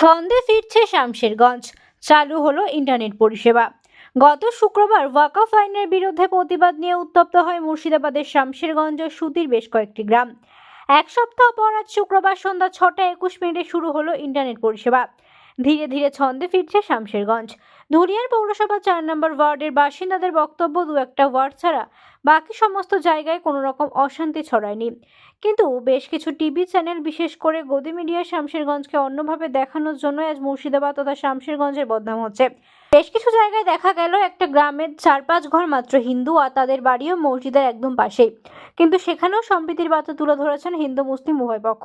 ছন্দে ফিরছে শামশেরগঞ্জ। চালু হলো ইন্টারনেট পরিষেবা। গত শুক্রবার ওয়াকফ আইনের বিরুদ্ধে প্রতিবাদ নিয়ে উত্তপ্ত হয় মুর্শিদাবাদের শামশেরগঞ্জ ও সুতির বেশ কয়েকটি গ্রাম। এক সপ্তাহ পর আজ শুক্রবার সন্ধ্যা ছটা একুশ মিনিটে শুরু হলো ইন্টারনেট পরিষেবা। ধীরে ধীরে ছন্দে ফিরছে শামশেরগঞ্জ। ধুলিয়ার পৌরসভা চার নম্বর ওয়ার্ডের বাসিন্দাদের বক্তব্য দু একটা ওয়ার্ড ছাড়া বাকি সমস্ত জায়গায় কোনো রকম অশান্তি ছড়ায়নি। কিন্তু বেশ কিছু টিভি চ্যানেল, বিশেষ করে গদি মিডিয়া শামশেরগঞ্জকে অন্যভাবে দেখানোর জন্য আজ মুর্শিদাবাদ তথা শামশেরগঞ্জের বদনাম হচ্ছে। বেশ কিছু জায়গায় দেখা গেল একটা গ্রামের চার পাঁচ ঘর মাত্র হিন্দু আর তাদের বাড়িও মসজিদের একদম পাশেই। কিন্তু সেখানেও সম্প্রীতির বার্তা তুলে ধরেছেন হিন্দু মুসলিম উভয় পক্ষ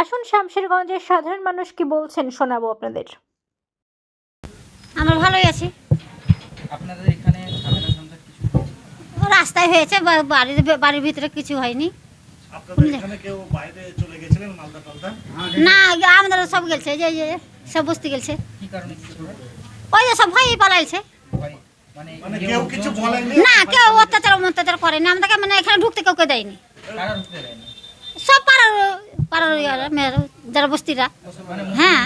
আসুন শামশেরগঞ্জের সাধারণ মানুষ কি বলছেন শোনাবো আপনাদের। আমরা ভালোই আছি। আপনাদের এখানে রাস্তায় হয়েছে বাড়ির বাড়ির ভিতরে কিছু হয়নি। না আমাদের সব গেছে যে যে সব বস্তি গেছে। ওই যে সব ভাই পালাইছে। ভয় মানে মানে কেউ কেউ কিছু লোকজন- বলেনি না কেউ অত্যাচার অত্যাচার করেনি। আমাদেরকে মানে এখানে ঢুকতে কেউ কেউ দেয়নি। সব পাড়ার পাড়ার মেয়েরা, যারা বস্তিরা। মানে হ্যাঁ।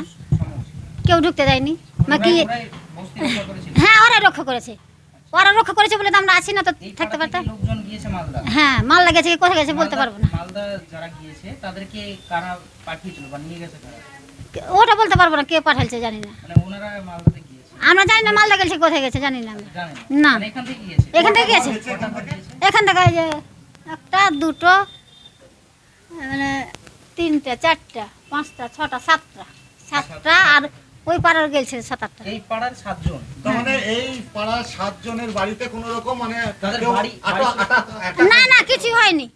কেউ ঢুকতে দেয়নি। মা কি ওরাই- ওরাই বস্তি রক্ষা করেছিল। হ্যাঁ ওরা রক্ষা করেছে। ওরা রক্ষা করেছে বলে তো আমরা আছি না তো থাকতে পারতাম। হ্যাঁ মাল লেগেছে কি কোথায় গেছে বলতে পারব না। ওটা বলতে পারব না কে পাঠাইছে জানি না। মানে আমরা জানি না মালদা গেছে কোথায় গেছে জানি না না। মানে এখান থেকে গিয়েছে। এখান থেকে যে একটা দুটো মানে তিনটা চারটা পাঁচটা ছটা সাতটা। সাতটা আর ওই পাড়ার গেছে সাত আটটা। এই পাড়ার সাতজন। তার মানে এই পাড়া সাতজনের বাড়িতে কোনো রকম মানে তাদের বাড়ি- না না কিছু হয়নি।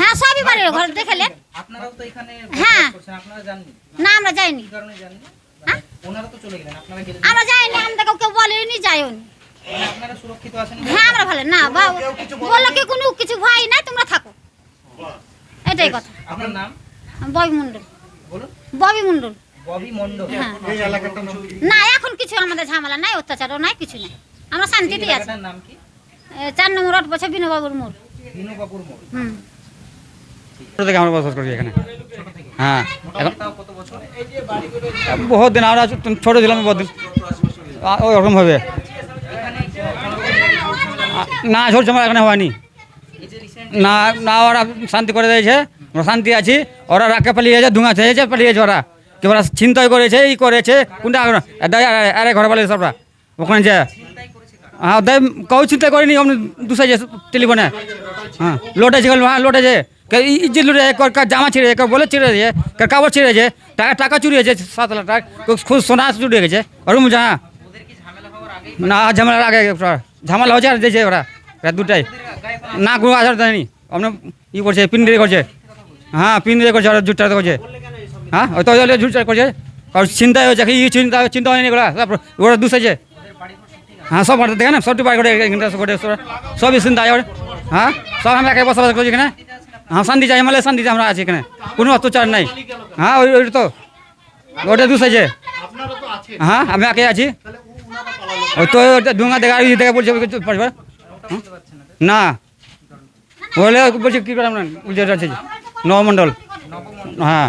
হ্যাঁ সবই বাড়ির ঘর দেখেলেন আপনারাও তো এখানে হ্যাঁ। আপনারা জাননি? না আমরা যাইনি। কারণে জাননি হ্যাঁ? ওনারা তো চলে গেলেন আপনারা গেলেন। আমরা যাইনি কেউ বলেনি যাইও নি মানে আপনারা সুরক্ষিত আছেন হ্যাঁ আমরা ভালো। না বলল কি কোনো কিছু ভয় নাই তোমরা থাকো। এটাই কথা। আপনার নাম? ববি মন্ডল। বলুন। ববি মন্ডল। ববি মন্ডল। হ্যাঁ? না এখন কিছু আমাদের ঝামেলা নাই অত্যাচারও নাই কিছু নাই। আমরা এই শান্তিতেই আছি চার নম্বর রোড পছে বিনোবাবুর মোড়। হুম। ছোটো থেকে আমরা বসবাস এখানে। ছোট হ্যাঁ। বছর? বহুত দিন আমরা ছোটো ছিলাম বহুত দিন। আ- না ঝোর ঝামেলা এখানে হয়নি। না না ওরা শান্তি করে দিয়েছে। আমরা শান্তি আছি। ওরা রাখে পালিয়ে পালিয়েছে ধুঙা খেয়েছে পালিয়েছে ওরা। কি ওরা ছিনতাই করেছে এই করেছে, কোনটা আরে ঘরে পালিয়েছে সবরা ওখানে যে হ্যাঁ দেয় কেউ চিন্তা করেনি, অমনি দুসাইছে টেলিফোনে। হ্যাঁ লোটেছে হ্যাঁ লোটেছে কে- ই- ইজ্জত লুটে কার জামা ছিঁড়ে কেউ বলে ছিঁড়ে দিয়েছে কার কাপড় ছিঁড়ে গেছে টাকা টাকা চুরি হয়েছে, সাত লাখ টাকা খুব সোনা চুরি হয়ে গেছে ওরকম হ্যাঁ। ঝামেলা না ঝামেলার আগে ঝামেলা হয়েছে আর দিয়েছে ওরা দুটাই না, কোনো আধার দেয়নি। আপনার ই করছে পিন্ডি করছে। হ্যাঁ পিন্ডি করছে, ওরা জুটটা করছে। হ্যাঁ? ওই তো জুটটা করছে। আর চিন্তা হয়েছে, কি চিন্তা চিন্তা হয়নি ওরা ওরা দুসেছে হ্যাঁ সব দেখে না? সবটি বাড়ি করে করে সবই চিন্তা হয়। হ্যাঁ? সব আমরা একে বসবাস করছি এখানে। হ্যাঁ শান্তি চাই মানে শান্তিতে আমরা আছি এখানে। কোনো অত্যাচার নাই। হ্যাঁ ওই ওই তো। ওটা দুসেছে হ্যাঁ আমি একে আছি। ওই তো ওটা ডুঙা দেখা দেখা বলছে ওই কিছু পারবে না। বলে বলছি, কী করে আমরা নবমণ্ডল। হ্যাঁ।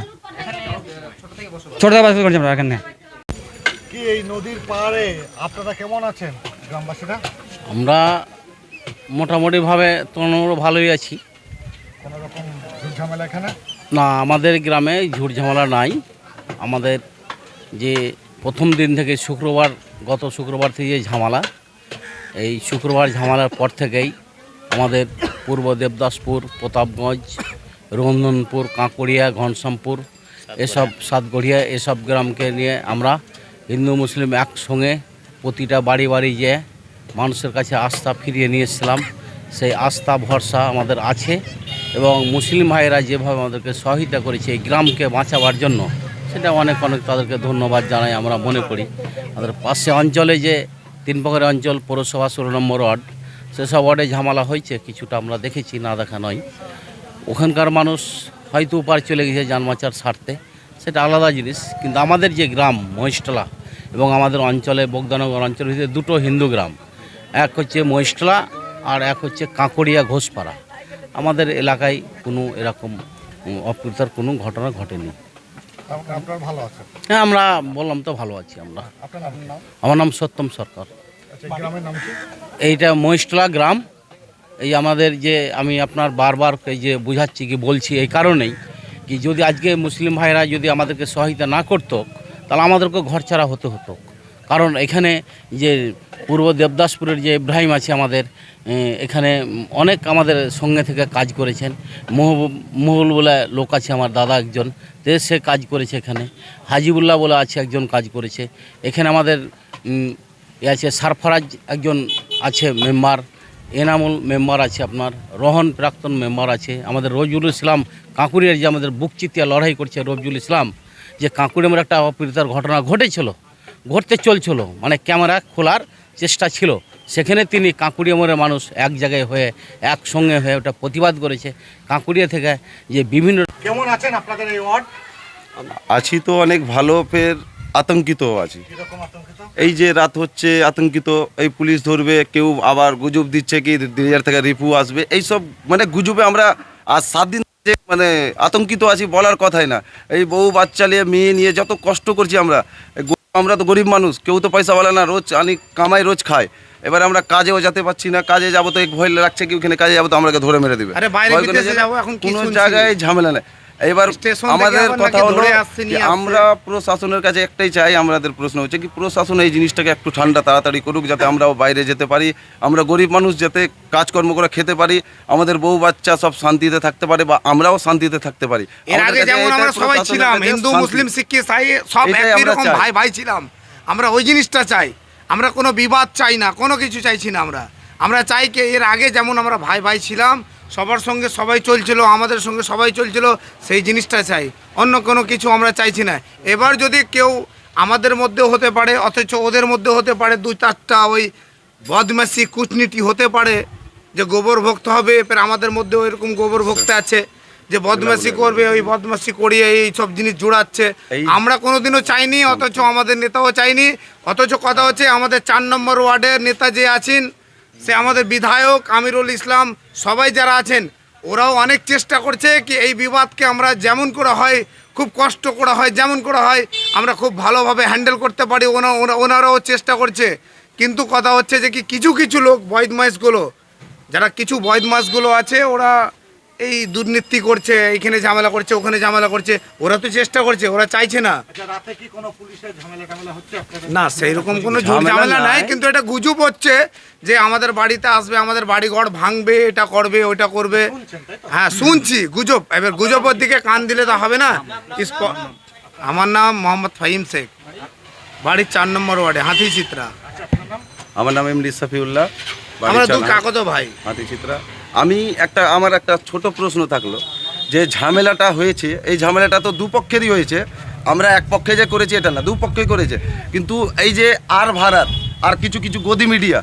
থেকে বসবাস ছোটো থেকে বাস করছি আমরা এখানে। কি এই নদীর পাড়ে আপনারা কেমন আছেন গ্রামবাসীরা? আমরা মোটামুটিভাবে তোমরা ভালোই আছি। কোনো রকম ঝামেলা এখানে? না আমাদের গ্রামে ঝুট ঝামেলা নাই। আমাদের যে প্রথম দিন থেকে শুক্রবার গত শুক্রবার থেকে যে ঝামেলা এই শুক্রবার ঝামেলার পর থেকেই আমাদের পূর্ব দেবদাসপুর প্রতাপগঞ্জ রঞ্জনপুর কাঁকুড়িয়া ঘনশ্যামপুর এসব সাতগড়িয়া এসব গ্রামকে নিয়ে আমরা হিন্দু, মুসলিম একসঙ্গে প্রতিটা বাড়ি বাড়ি যেয়ে মানুষের কাছে আস্থা ফিরিয়ে নিয়ে এসেছিলাম। সেই আস্থা, ভরসা আমাদের আছে এবং মুসলিম ভাইয়েরা যেভাবে আমাদেরকে সহায়তা করেছে এই গ্রামকে বাঁচাবার জন্য, সেটা অনেক অনেক তাদেরকে ধন্যবাদ জানাই আমরা মনে করি। আমাদের পাশে অঞ্চলে যে তিন পাখের অঞ্চল, পৌরসভা, ষোলো নম্বর ওয়ার্ড, সেসব ওয়ার্ডে ঝামেলা হয়েছে, কিছুটা আমরা দেখেছি, না দেখা নয়। ওখানকার মানুষ হয়তো উপার চলে গেছে যানমাচার ছাড়তে সেটা আলাদা জিনিস কিন্তু আমাদের যে গ্রাম মহিষতলা এবং আমাদের অঞ্চলে বগদানগর অঞ্চলের ভিতরে দুটো হিন্দু গ্রাম। এক হচ্ছে মহিষতলা আর এক হচ্ছে কাঁকড়িয়া ঘোষপাড়া। আমাদের এলাকায় কোনো এরকম অপ্রীতার কোনো ঘটনা ঘটেনি। হ্যাঁ আমরা বললাম তো ভালো আছি আমরা। আমার নাম সত্যম সরকার। আচ্ছা এইটা মহিষটলা গ্রাম এই আমাদের যে আমি আপনার বারবার এই যে বুঝাচ্ছি কি বলছি এই কারণেই কি যদি আজকে মুসলিম ভাইরা যদি আমাদেরকে সহায়তা না করতো, তাহলে আমাদেরকে ঘর ছাড়া হতে হতো। কারণ এখানে যে পূর্ব দেবদাসপুরের যে ইব্রাহিম আছে আমাদের এখানে অনেক আমাদের সঙ্গে থেকে কাজ করেছেন। মহবুব মহুল বলে লোক আছে আমার দাদা একজন যে সে কাজ করেছে এখানে। হাজিবুল্লাহ বলে আছে একজন কাজ করেছে। এখানে আমাদের এ আছে সারফরাজ একজন আছে মেম্বার। এনামুল মেম্বার আছে আপনার রোহন প্রাক্তন মেম্বার আছে। আমাদের রোজুল ইসলাম কাঁকুড়িয়ার যে আমাদের বুক চিতিয়া লড়াই করছে রফজুল ইসলাম যে কাঁকুড়িয়ামের একটা অপীড়িতার ঘটনা ঘটেছিল ঘটতে চলছিল মানে ক্যামেরা খোলার চেষ্টা ছিল। সেখানে তিনি কাঁকুড়িয়ামের মানুষ এক জায়গায় হয়ে একসঙ্গে হয়ে ওটা প্রতিবাদ করেছে। কাঁকুড়িয়া থেকে যে বিভিন্ন কেমন আছেন আপনাদের এই ওয়ার্ড? আছি তো অনেক ভালো ফের আতঙ্কিত আছি। এই যে রাত হচ্ছে আতঙ্কিত এই পুলিশ ধরবে কেউ আবার গুজব দিচ্ছে কি দিয়ার থেকে রিপু আসবে এই সব মানে গুজবে আমরা আজ সাত দিন মানে আতঙ্কিত আছি বলার কথাই না। এই বউ বাচ্চা নিয়ে মেয়ে নিয়ে যত কষ্ট করছি আমরা আমরা তো গরিব মানুষ কেউ তো পয়সাওয়ালা না রোজ আনি কামাই রোজ খায়। এবার আমরা কাজেও যেতে পারছি না কাজে যাব তো এক ভয় লাগছে কি ওখানে কাজে যাব তো আমাকে ধরে মেরে দিবে। আরে কোনো জায়গায় ঝামেলা নেই। এবার আমাদের কথা হলো। আমরা প্রশাসনের কাছে একটাই চাই আমাদের প্রশ্ন হচ্ছে কি প্রশাসন এই জিনিসটাকে একটু ঠান্ডা তাড়াতাড়ি করুক যাতে আমরাও বাইরে যেতে পারি আমরা গরিব মানুষ যাতে কাজকর্ম করে খেতে পারি আমাদের বউ বাচ্চা সব শান্তিতে থাকতে পারে বা আমরাও শান্তিতে থাকতে পারি। এর আগে যেমন আমরা সবাই ছিলাম হিন্দু মুসলিম শিখ সব একই রকম ভাই ভাই ছিলাম। আমরা ওই জিনিসটা চাই। আমরা কোনো বিবাদ চাই না কোনো কিছু চাইছি না আমরা। আমরা চাই কি এর আগে যেমন আমরা ভাই ভাই ছিলাম সবার সঙ্গে সবাই চলছিল আমাদের সঙ্গে সবাই চলছিল সেই জিনিসটা চাই। অন্য কোনো কিছু আমরা চাইছি না। এবার যদি কেউ আমাদের মধ্যে হতে পারে অথচ ওদের মধ্যে হতে পারে দু চারটা ওই বদমাসি কূটনীতি হতে পারে যে গোবর ভক্ত হবে এবার আমাদের মধ্যেও এরকম গোবর ভক্ত আছে যে বদমাসি করবে ওই বদমাসি করিয়ে এই সব জিনিস জোড়াচ্ছে। আমরা কোনোদিনও চাইনি অথচ আমাদের নেতাও চাইনি অথচ কথা হচ্ছে আমাদের চার নম্বর ওয়ার্ডের নেতা যে আছেন সে আমাদের বিধায়ক আমিরুল ইসলাম, সবাই যারা আছেন, ওরাও অনেক চেষ্টা করছে কি এই বিবাদকে আমরা যেমন করে হয়, খুব কষ্ট করা হয়, যেমন করা হয়, আমরা খুব ভালোভাবে হ্যান্ডেল করতে পারি, ওনা, ওনা- ওনারাও চেষ্টা করছে। কিন্তু কথা হচ্ছে যে কি কিছু কিছু লোক বয়দমাইশগুলো যারা কিছু বয়দমাসগুলো আছে, ওরা এই দুর্নীতি করছে এইখানে ঝামেলা করছে ওখানে ঝামেলা করছে ওরা তো চেষ্টা করছে ওরা চাইছে না। আচ্ছা রাতে কি কোনো পুলিশের ঝামেলা টামেলা হচ্ছে আপনাদের? না সেই রকম কোনো ঝামেলা ঝামেলা নাই। কিন্তু এটা গুজব হচ্ছে যে আমাদের বাড়িতে আসবে আমাদের বাড়ি ঘর ভাঙবে এটা করবে ওটা করবে। হ্যাঁ শুনছি গুজব। এবার গুজবের দিকে কান দিলে তো হবে না। আমার নাম মোহাম্মদ ফাহিম শেখ। বাড়ির চার নম্বর ওয়ার্ডে হাতি চিত্রা আমার নাম এমডি সাফিউল্লাহ। বাড়ি আমরা দু। কাকত ভাই। হাতি চিত্রা আমি একটা আমার একটা ছোট প্রশ্ন থাকল যে ঝামেলাটা হয়েছে এই ঝামেলাটা তো দুপক্ষেরই হয়েছে আমরা এক পক্ষে যে করেছি এটা না দুপক্ষেই করেছে। কিন্তু এই যে আর ভারত আর কিছু কিছু গদি মিডিয়া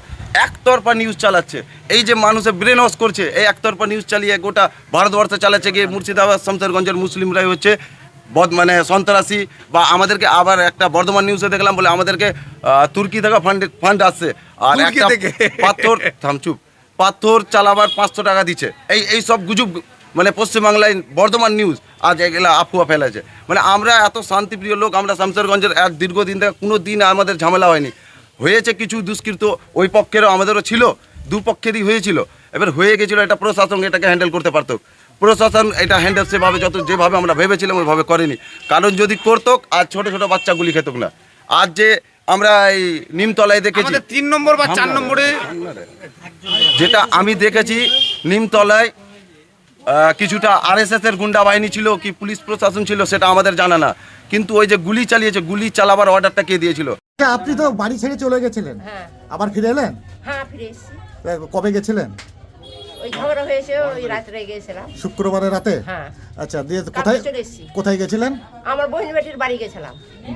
একতরফা নিউজ চালাচ্ছে এই যে মানুষের ব্রেন ওয়াশ করছে এই একতরফা নিউজ চালিয়ে গোটা ভারতবর্ষে চালাচ্ছে গিয়ে মুর্শিদাবাদ শামসেরগঞ্জের মুসলিমরাই হচ্ছে বদ মানে সন্ত্রাসী বা আমাদেরকে আবার একটা বর্ধমান নিউজে দেখলাম বলে আমাদেরকে তুর্কি থেকে ফান্ড ফান্ড আসছে আর একটা পাথর থাম চুপ। পাথর চালাবার পাঁচশো টাকা দিচ্ছে। এই এই সব গুজব মানে পশ্চিমবাংলায় বর্ধমান নিউজ আজ এগুলা আফুয়া ফেলেছে মানে আমরা এত শান্তিপ্রিয় লোক, আমরা শামসেরগঞ্জের এক দীর্ঘদিন থেকে কোনো দিন আমাদের ঝামেলা হয়নি। হয়েছে কিছু দুষ্কৃত, ওই পক্ষেরও আমাদেরও ছিল দুপক্ষেরই হয়েছিল। এবার হয়ে গেছিল এটা প্রশাসন, এটাকে হ্যান্ডেল করতে পারতো। প্রশাসন এটা হ্যান্ডেল সেভাবে যত, যেভাবে আমরা ভেবেছিলাম, ওইভাবে করেনি। কারণ যদি করতো, আজ ছোট, ছোটো বাচ্চাগুলি খেতক না। আজ যে আমরা এই নিমতলায় দেখেছি। তিন নম্বর বা চার নম্বরে যেটা আমি দেখেছি নিমতলায় কিছুটা আরএসএস এর গুন্ডা বাহিনী ছিল কি পুলিশ প্রশাসন ছিল সেটা আমাদের জানা না। কিন্তু ওই যে গুলি চালিয়েছে গুলি চালাবার অর্ডারটা কে দিয়েছিল? আপনি তো বাড়ি ছেড়ে চলে গেছিলেন? আবার ফিরে এলেন? হ্যাঁ কবে গেছিলেন? ওই ঝগড়া হয়েছে ওই রাত্রে গিয়েছিলাম শুক্রবারের রাতে? হ্যাঁ। আচ্ছা দিয়ে কোথায় চলে এসেছি। কোথায় গেছিলেন? আমার বোন বেটির বাড়ি গেছিলাম।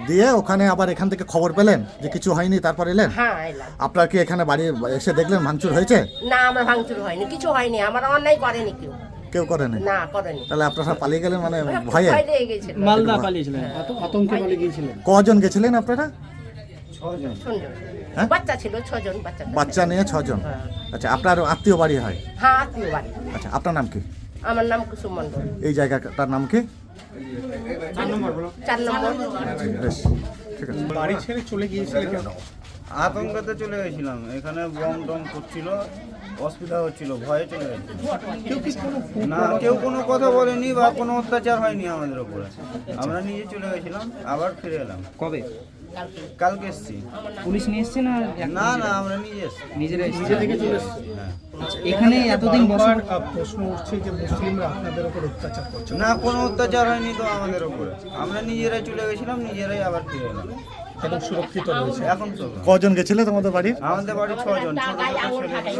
দিয়ে ওখানে আবার এখান থেকে খবর পেলেন যে কিছু হয়নি তারপর এলেন? হ্যাঁ এলাম। আপনার কি এখানে বাড়ি এসে দেখলেন ভাঙচুর হয়েছে? না আমার ভাঙচুর হয়নি কিছু হয়নি। আমার অন্যায় করেনি কেউ। কেউ করেনি? না করেনি। তাহলে আপনারা পালিয়ে গেলেন মানে ভয়ে? ভয় লেগে গেছিল। মালদা পালিয়েছিলেন আতঙ্কে পালিয়ে গিয়েছিলেন? কজন গেছিলেন আপনারা? শুনলেন হ্যাঁ? বাচ্চা ছিল ছজন বাচ্চা। বাচ্চা নিয়ে ছজন? আচ্ছা আপনার আত্মীয় বাড়ি হয়? হ্যাঁ আত্মীয় বাড়ি। আচ্ছা আপনার নাম কি? আমার নাম কুসুম মন্ডল এই জায়গাটার নাম কি? চার নম্বর বেশ ঠিক আছে। বাড়ি ছেড়ে চলে গিয়েছিলে কেন? আতঙ্কতে চলে গেছিলাম। এখানে বম টম করছিল অসুবিধা হচ্ছিল ভয়ে চলে গেছিলাম না কেউ কোনো কথা বলেনি বা কোনো অত্যাচার হয়নি আমাদের উপরে আমরা নিজে চলে গেছিলাম আবার ফিরে এলাম। কবে? কালকে। এসছি। পুলিশ নিয়ে এসছে না না না আমরা নিজে এসছি। নিজেরা নিজে থেকে চলে এসেছি। হ্যাঁ। এখানে এতদিন বসার প্রশ্ন উঠছে যে মুসলিমরা আপনাদের উপর অত্যাচার করছে। না কোনো অত্যাচার হয়নি তো আমাদের উপরে। আমরা নিজেরাই চলে গেছিলাম নিজেরাই আবার ফিরে এলাম। এবং সুরক্ষিত রয়েছে। এখন তো কজন গেছিলে তোমাদের বাড়ির? আমাদের বাড়ি ছজন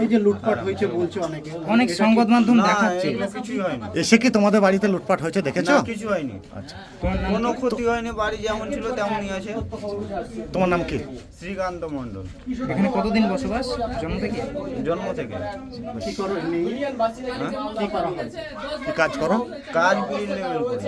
এই যে লুটপাট হয়েছে বলছে অনেকে। অনেক সংবাদ মাধ্যম না দেখাচ্ছে। কিছুই হয়নি। এসে কি তোমাদের বাড়িতে লুটপাট হয়েছে দেখেছ? কিছু হয়নি। আচ্ছা। কোনো ক্ষতি হয়নি বাড়ি যেমন ছিল তেমনই আছে। তোমার নাম কি? শ্রীকান্ত মণ্ডল। এখানে কতদিন বসবাস? জন্ম থেকে? জন্ম থেকে। কি করো কি কাজ করো? কাজ বিল লেভেল করে।